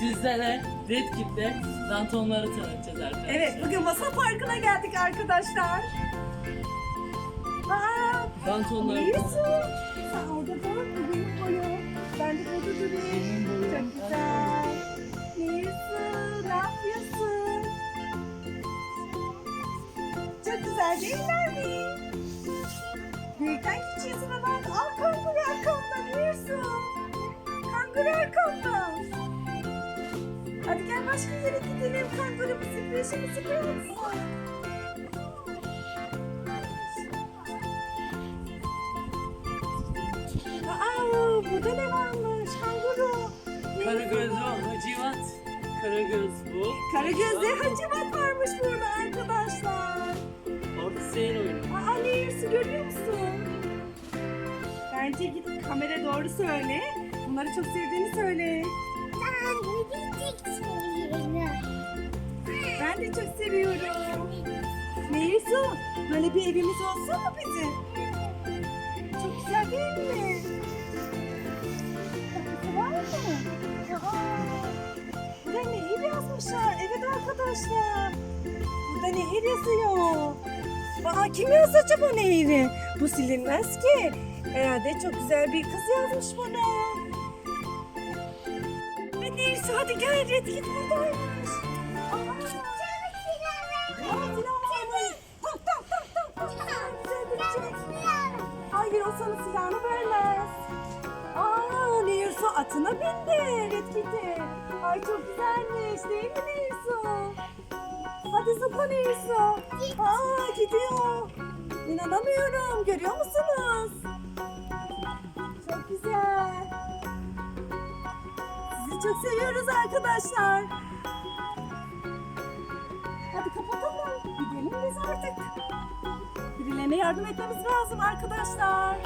sizlere Red Kit'te dantonları tanıtacağız arkadaşlar. Evet bugün masa parkına geldik arkadaşlar. Aa, Dantonları Yusuf. Sen orada dur. Bu benim boyum. Ben de burada durayım. Çok güzel. Yusuf ne yapıyorsun? Çok güzel değiller mi? Büyükten küçüğe sıradan al kanguru arkamdan Yusuf. Kanguru arkamdan. Hadi gel başka yere gidelim. Kangurumuzu, peşimizi bıraksın. Aa, burada ne varmış? Kanguru. Karagöz o, Hacivat. Karagöz bu. Karagöz'de hacivat varmış burada arkadaşlar. Orada seyir oyunu. Aa, Nehirsi görüyor musun? Bence gidip kamera doğru söyle. Bunları çok sevdiğini söyle. Ben de çok seviyorum. Nehirsu, böyle bir evimiz olsun mu bizim? Çok güzel değil mi? Kapısı var mı? Aa, burada nehir yazmışlar. Evet arkadaşlar. Burada nehir yazıyor. Aa, kim yazdı acaba nehri? Bu silinmez ki. Herhalde çok güzel bir kız yazmış. Ve Nehirsu hadi gel Red git buradaymış. Sana silahını vermez. Aa Nehirsu atına bindi Red Kitty. Ay çok güzelmiş değil mi Nehirsu? Hadi zıpla Nehirsu. Aa gidiyor. İnanamıyorum görüyor musunuz? Çok güzel. Sizi çok seviyoruz arkadaşlar. Birilerine yardım etmemiz lazım arkadaşlar.